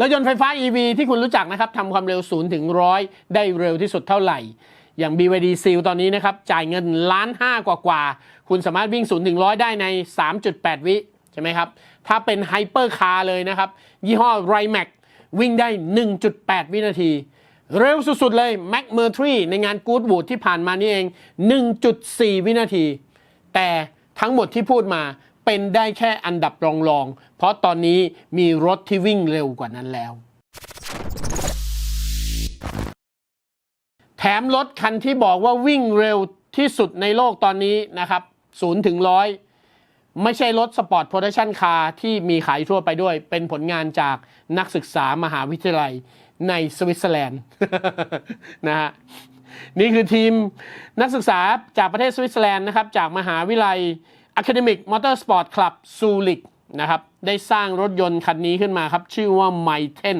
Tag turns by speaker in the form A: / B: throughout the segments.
A: รถยนต์ไฟฟ้า EV ที่คุณรู้จักนะครับทำความเร็ว0ถึง100 ได้เร็วที่สุดเท่าไหร่ อย่าง BYD Seal ตอนนี้นะครับจ่ายเงินล้านห้ากว่ากว่าคุณสามารถวิ่ง0ถึง100 ได้ใน 3.8 วิใช่ไหมครับ ถ้าเป็นไฮเปอร์คาร์เลยนะครับ ยี่ห้อ r i m a x วิ่งได้ 1.8 วินาที เร็วสุดๆเลย Mac m e r 3ในงาน Goodwood ที่ผ่านมานี่เอง 1.4 วินาที แต่ทั้งหมดที่พูดมา เป็นได้แค่อันดับรองๆ เพราะตอนนี้มีรถที่วิ่งเร็วกว่านั้นแล้ว แถมรถคันที่บอกว่าวิ่งเร็วที่สุดในโลกตอนนี้นะครับ0ถึง100ไม่ใช่รถสปอร์ตโปรดักชันคาร์ที่มีขายทั่วไปด้วย เป็นผลงานจากนักศึกษามหาวิทยาลัยในสวิตเซอร์แลนด์นะฮะนี่คือทีมนักศึกษาจากประเทศสวิตเซอร์แลนด์นะครับ จากมหาวิทยาลัย Academic Motorsport Club z u r i c นะครับได้สร้างรถยนต์คันนี้ขึ้นมาครับ ชื่อว่า m y t e n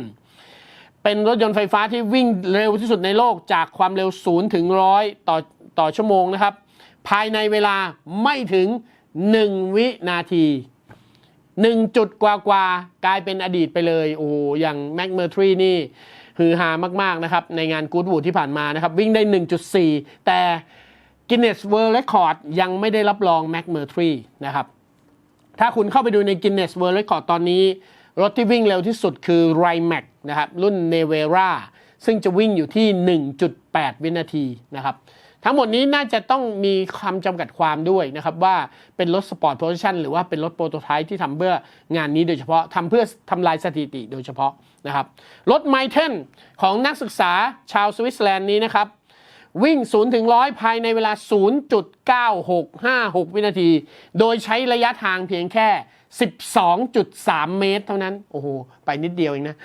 A: เป็นรถยนต์ไฟฟ้าที่วิ่งเร็วที่สุดในโลกจากความเร็ว 0 ถึง 100 ต่อต่อชั่วโมงนะครับ ภายในเวลาไม่ถึง 1 วินาที 1 จุดกว่ากว่ากลายเป็นอดีตไปเลย โอ้อย่าง m a c m e r 3นี่ฮือฮามาก ๆ นะครับ ในงาน Goodwood ที่ผ่านมานะครับ วิ่งได้ 1.4 แต่ Guinness World Record ยังไม่ได้รับรอง m a c m e r 3นะครับ ถ้าคุณเข้าไปดูใน Guinness World Record ตอนนี้ รถที่วิ่งเร็วที่สุดคือ r i m a x นะครับ รุ่น Nevera ซึ่งจะวิ่งอยู่ที่ 1.8 วินาทีนะครับ ทั้งหมดนี้น่าจะต้องมีคำจำกัดความด้วยนะครับ ว่าเป็นรถสปอร์ตโพซิชันหรือว่าเป็นรถโปรโตไทป์ที่ทำเพื่องานนี้โดยเฉพาะทำเพื่อทำลายสถิติโดยเฉพาะนะครับ รถไมเทนของนักศึกษาชาวสวิตเซอร์แลนด์นี้นะครับ วิ่ง 0 ถึง 100 ภายในเวลา 0.9656 วินาที โดยใช้ระยะทางเพียงแค่ 12.3 เมตรเท่านั้น โอ้โห ไปนิดเดียวเองนะ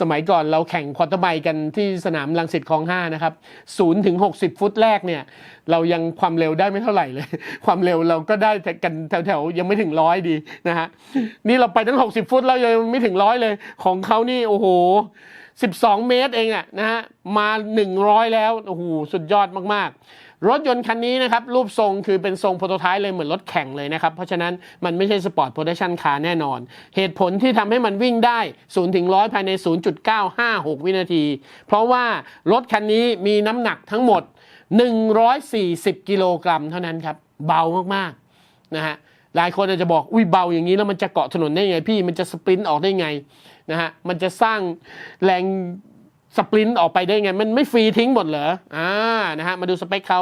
A: สมัยก่อนเราแข่งควอเตอร์ไมล์กันที่สนามลังสิตคลอง 5 นะครับ 0 ถึง 60 ฟุตแรกเนี่ย เรายังความเร็วได้ไม่เท่าไหร่เลย ความเร็วเราก็ได้กันแถวๆ ยังไม่ถึงร้อยดีนะฮะ นี่เราไปตั้ง 60 ฟุตแล้วยังไม่ถึงร้อยเลย ของเขานี่ โอ้โห 12 เมตรเองอะนะฮะมา 100 แล้วโอ้โหสุดยอดมากๆ รถยนต์คันนี้นะครับ รูปทรงคือเป็นทรงโปรโตไทป์เลยเหมือนรถแข่งเลยนะครับ เพราะฉะนั้นมันไม่ใช่สปอร์ตโปรดักชันคาร์แน่นอน เหตุผลที่ทำให้มันวิ่งได้ 0 ถึง 100 ภายใน 0.956 วินาที เพราะว่ารถคันนี้มีน้ำหนักทั้งหมด 140 กิโลกรัมเท่านั้นครับ เบามากๆนะฮะ หลายคนอาจจะบอกอุ้ยเบาอย่างนี้แล้วมันจะเกาะถนนได้ไงพี่มันจะสปรินต์ออกได้ไงนะฮะมันจะสร้างแรงสปรินต์ออกไปได้ไง มันไม่ฟรีทิ้งหมดเหรออ่านะฮะมาดูสเปคเขา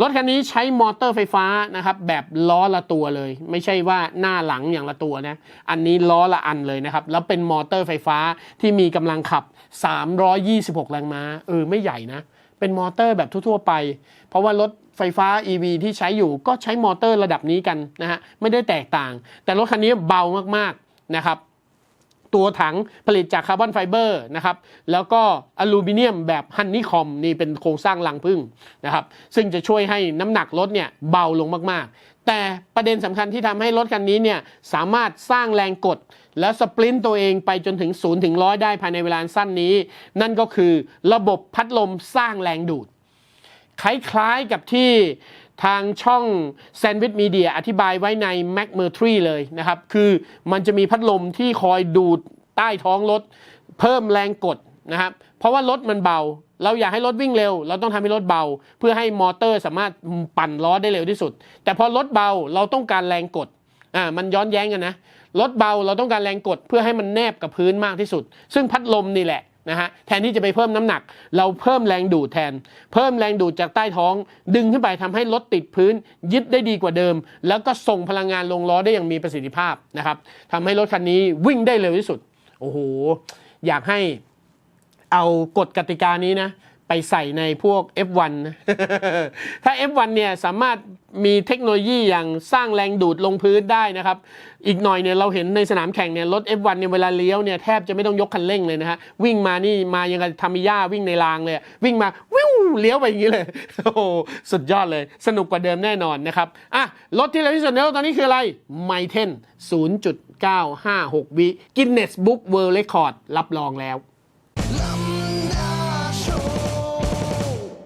A: รถคันนี้ใช้มอเตอร์ไฟฟ้านะครับ แบบล้อละตัวเลย ไม่ใช่ว่าหน้าหลังอย่างละตัวนะ อันนี้ล้อละอันเลยนะครับ แล้วเป็นมอเตอร์ไฟฟ้าที่มีกำลังขับ 326 แรงม้าเออไม่ใหญ่นะ เป็นมอเตอร์แบบทั่วๆไป เพราะว่ารถไฟฟ้า EV ที่ใช้อยู่ก็ใช้มอเตอร์ระดับนี้กันนะฮะไม่ได้แตกต่าง แต่รถคันนี้เบามากๆนะครับ ตัวถังผลิตจากคาร์บอนไฟเบอร์นะครับแล้วก็อลูมิเนียมแบบฮันนี่คอมนี่เป็นโครงสร้างรังพึ่งนะครับซึ่งจะช่วยให้น้ำหนักรถเนี่ยเบาลงมากๆ แต่ประเด็นสำคัญที่ทำให้รถคันนี้เนี่ยสามารถสร้างแรงกด แล้วสปรินต์ตัวเองไปจนถึง0ถึง100ได้ภายในเวลาสั้นนี้ นั่นก็คือระบบพัดลมสร้างแรงดูดคล้ายๆกับที่ ทางช่อง Sandwich Media อธิบายไว้ใน Mac m e r 3เลยนะครับ คือมันจะมีพัดลมที่คอยดูดใต้ท้องรถ เพิ่มแรงกดนะครับ เพราะว่ารถมันเบา เราอยากให้รถวิ่งเร็ว เราต้องทำให้รถเบา เพื่อให้มอเตอร์สามารถปั่นล้อได้เร็วที่สุด แต่พอรถเบาเราต้องการแรงกดอ่ามันย้อนแย้งกันนะรถเบาเราต้องการแรงกดเพื่อให้มันแนบกับพื้นมากที่สุด ซึ่งพัดลมนี่แหละ นะฮะแทนที่จะไปเพิ่มน้ำหนัก เราเพิ่มแรงดูดแทน เพิ่มแรงดูดจากใต้ท้อง ดึงขึ้นไปทำให้รถติดพื้น ยึดได้ดีกว่าเดิม แล้วก็ส่งพลังงานลงล้อได้อย่างมีประสิทธิภาพนะครับทำให้รถคันนี้วิ่งได้เร็วที่สุดโอ้โหอยากให้เอากฎกติกานี้นะ ไปใส่ในพวก F1 นะถ้า F1 เนี่ยสามารถมีเทคโนโลยีอย่างสร้างแรงดูดลงพื้นได้นะครับ อีกหน่อยเนี่ยเราเห็นในสนามแข่งเนี่ยรถ F1 เนี่ยเวลาเลี้ยวเนี่ยแทบจะไม่ต้องยกคันเร่งเลยนะฮะวิ่งมานี่มายังกับทามิยาวิ่งในรางเลย วิ่งมาวิวเลี้ยวไปอย่างนี้เลยโอ้สุดยอดเลย สนุกกว่าเดิมแน่นอนนะครับอะรถที่เร็วที่สุดในโลกตอนนี้คืออะไรไมเทน0.956 วิกินเนสบุ๊กเวิลด์เรคคอร์ดรับรองแล้ว